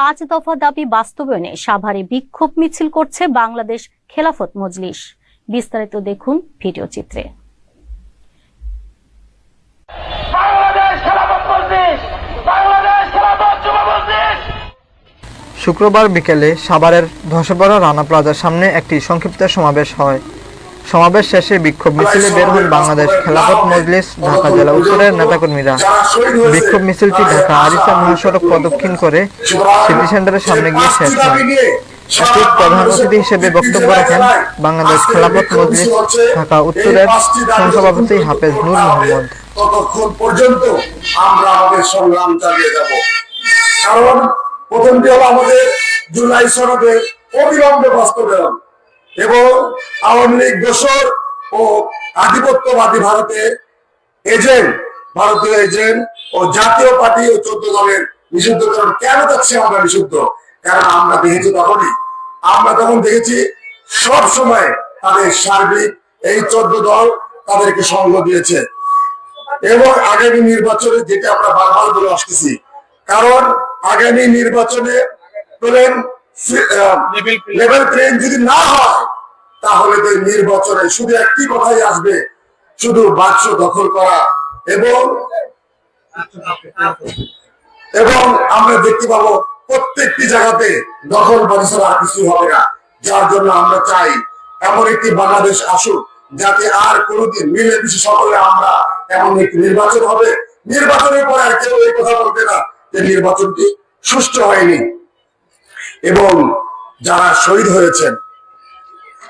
পাঁচ দফা দাবি বাস্তবায়নে সাভারে বিক্ষোভ মিছিল করছে বাংলাদেশ খেলাফত মজলিস। বিস্তারিত দেখুন ভিডিও চিত্রে। শুক্রবার বিকেলে সাভারের ধসেপড়া রানা প্লাজার সামনে একটি সংক্ষিপ্ত সমাবেশ হয়। সমাবেশ শেষে বিক্ষোভ মিছিলে বের হন বাংলাদেশ খেলাফত মজলিস, ঢাকা জেলা উত্তরের নেতাকর্মীরা। বিক্ষোভ মিছিলটি ঢাকা আরিসা মহাসড়ক প্রদক্ষিণ করে সিটি সেন্টারের সামনে গিয়ে শেষ হয়। প্রধান অতিথি হিসেবে বক্তব্য রাখেন বাংলাদেশ খেলাফত মজলিস, ঢাকা উত্তরের সহসভাপতি হাফেজ নূর মোহাম্মদ। ততক্ষণ পর্যন্ত আমরা আমাদের সংগ্রাম চালিয়ে যাব। কারণ প্রথমটি হলো আমাদের জুলাই সনদের অবিলম্বে বাস্তবায়ন। এবং আওয়ামী লীগ, দোসর ও আধিপত্যবাদী ভারতের এজেন্ট, ভারতীয় এজেন্ট ও জাতীয় পার্টি ও চোদ্দ দলের নিষিদ্ধকরণ কেন যাচ্ছে আমরা নিষিদ্ধ? কারণ আমরা দেখেছি তখনই। আমরা তখন দেখেছি সব সময় তাদের সার্বিক এই চোদ্দ দল তাদেরকে সঙ্গ দিয়েছে। এবং আগামী নির্বাচনে যেটা আমরা বারবার বলে আসতেছি, কারণ আগামী নির্বাচনে প্লেন লেভেল প্লেন যদি না হয় তাহলে তো নির্বাচনে শুধু একটি কথাই আসবে শুধু বাক্স দখল করা এবং এবং আমরা দেখতে পাবো প্রত্যেকটি জায়গাতে দখল আর কিছু হবে না। যার জন্য আমরা চাই এমন একটি বাংলাদেশ আসুক যাতে আর কোনোদিন মিলেমিশে সকলে আমরা এমন একটি নির্বাচন হবে। নির্বাচনের পরে আর কেউ এই কথা বলবে না যে নির্বাচনটি সুষ্ঠু হয়নি। এবং যারা শহীদ হয়েছেন।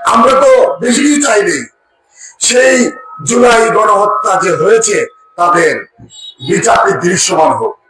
আমরা তো বেশি কিছু চাইনি। সেই জুলাই গণহত্যা যে হয়েছে, তাদের বিচারটি দৃশ্যমান হোক।